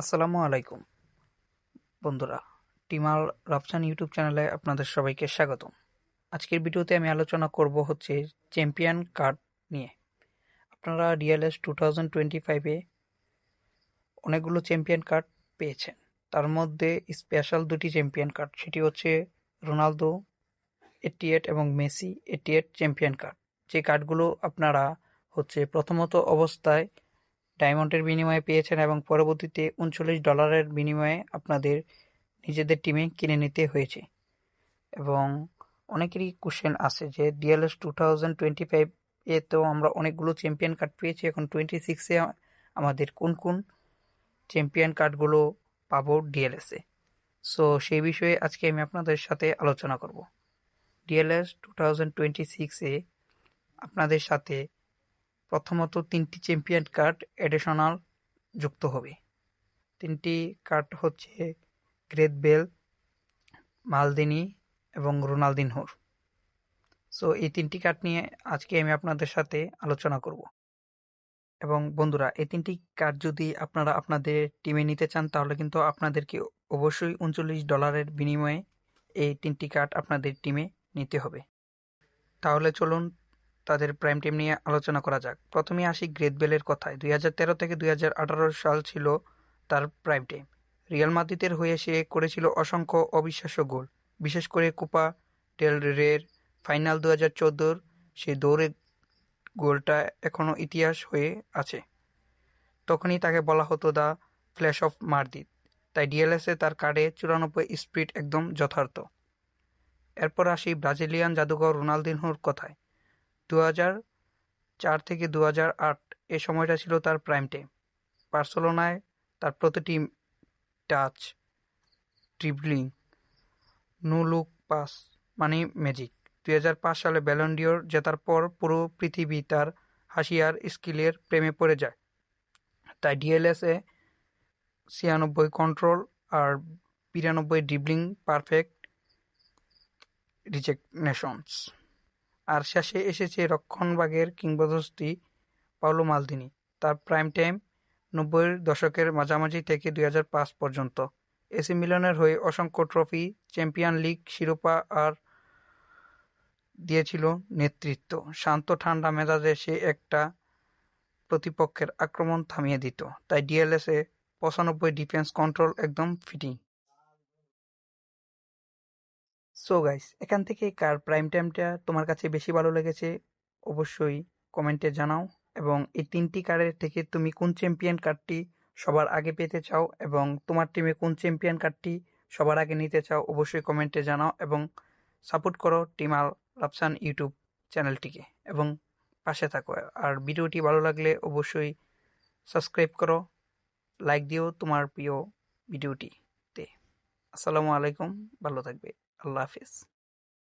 আসসালামু আলাইকুম। বন্ধুরা, টিমাল রাফসান ইউটিউব চ্যানেলে আপনাদের সবাইকে স্বাগতম। আজকের ভিডিওতে আমি আলোচনা করব হচ্ছে চ্যাম্পিয়ন কার্ড নিয়ে। আপনারা ডিএলএস টু থাউজেন্ড টোয়েন্টি ফাইভে অনেকগুলো চ্যাম্পিয়ন কার্ড পেয়েছেন। তার মধ্যে স্পেশাল দুটি চ্যাম্পিয়ন কার্ড, সেটি হচ্ছে রোনালদো এইটটি এইট এবং Messi. Eighty eight champion card, যে কার্ডগুলো আপনারা হচ্ছে প্রথমত অবস্থায় ডায়মন্ডের বিনিময়ে পেয়েছেন এবং পরবর্তীতে উনচল্লিশ ডলারের বিনিময়ে আপনাদের নিজেদের টিমে কিনে নিতে হয়েছে। এবং অনেকেরই কোশ্চেন আছে যে DLS two thousand twenty five এ তো আমরা অনেকগুলো চ্যাম্পিয়ন কার্ড পেয়েছি, এখন টোয়েন্টি সিক্সে আমাদের কোন কোন চ্যাম্পিয়ন কার্ডগুলো পাবো ডিএলএসে সো সেই বিষয়ে আজকে আমি আপনাদের সাথে আলোচনা করব। ডিএলএস টু থাউজেন্ড টোয়েন্টি সিক্সে আপনাদের সাথে প্রথমত তিনটি চ্যাম্পিয়ন কার্ড অ্যাডিশনাল যুক্ত হবে। তিনটি কার্ড হচ্ছে গ্রেট বেল, মালদিনি এবং রোনালদিনহোর সো এই তিনটি কার্ড নিয়ে আজকে আমি আপনাদের সাথে আলোচনা করব। এবং বন্ধুরা, এই তিনটি কার্ড যদি আপনারা আপনাদের টিমে নিতে চান, তাহলে কিন্তু আপনাদেরকে অবশ্যই উনচল্লিশ ডলারের বিনিময়ে এই তিনটি কার্ড আপনাদের টিমে নিতে হবে। তাহলে চলুন তাদের প্রাইম টাইম নিয়ে আলোচনা করা যাক। প্রথমে আসি গ্রেট বেলের কথায়। দুই হাজার তেরো থেকে দুই হাজার আঠারো সাল ছিল তার প্রাইম টাইম রিয়াল মাদ্রিদের হয়ে সে করেছিল অসংখ্য অবিশ্বাস্য গোল। বিশেষ করে কোপা ডেল রের ফাইনাল দু হাজার চোদ্দোর সেই দৌড়ে গোলটা এখনও ইতিহাস হয়ে আছে। তখনই তাকে বলা হতো দ্য ফ্ল্যাশ অফ মার্দিদ তাই ডিএলএসে তার কার্ডে চুরানব্বই স্পিড একদম যথার্থ। এরপর আসি ব্রাজিলিয়ান জাদুঘর রোনালদিনহোর কথায়। দু চার থেকে দু আট, এ সময়টা ছিল তার প্রাইম টাইম বার্সেলোনায় তার প্রতিটি touch dribbling no look pass মানে ম্যাজিক দু হাজার পাঁচ সালে ব্যালন্ডিওর জেতার পর পুরো পৃথিবী তার হাসি আর স্কিলের প্রেমে পড়ে যায়। তাই ডিএলএসে ছিয়ানব্বই কন্ট্রোল আর বিরানব্বই ড্রিবলিং পারফেক্ট রিজেকনেশনস আর শেষে এসেছে রক্ষণভাগের কিংবদস্তি পাওলো মালদিনি। তার প্রাইম টাইম নব্বইয়ের দশকের মাঝামাঝি থেকে দু হাজার পাঁচ পর্যন্ত। এসি মিলনের হয়ে অসংখ্য ট্রফি চ্যাম্পিয়ন লিগ শিরোপা আর দিয়েছিল নেতৃত্ব। শান্ত, ঠান্ডা মেজাজে সে একটা প্রতিপক্ষের আক্রমণ থামিয়ে দিত। তাই ডিএলএসে পঁচানব্বই ডিফেন্স কন্ট্রোল একদম ফিটিং সো গাইস এখান থেকে কার প্রাইম টাইমটা তোমার কাছে বেশি ভালো লেগেছে? অবশ্যই কমেন্টে জানাও এবং এই তিনটি কারের থেকে তুমি কোন চ্যাম্পিয়ন কার্ডটি সবার আগে পেতে চাও এবং তোমার টিমে কোন চ্যাম্পিয়ন কার্ডটি সবার আগে নিতে চাও অবশ্যই কমেন্টে জানাও এবং সাপোর্ট করো টিমাল রাফসান ইউটিউব চ্যানেলটিকে এবং পাশে থাকো। আর ভিডিওটি ভালো লাগলে অবশ্যই সাবস্ক্রাইব করো লাইক দিও তোমার প্রিয় ভিডিওটিতে আসসালামু আলাইকুম, ভালো থাকবে। আল্লাহ হাফিজ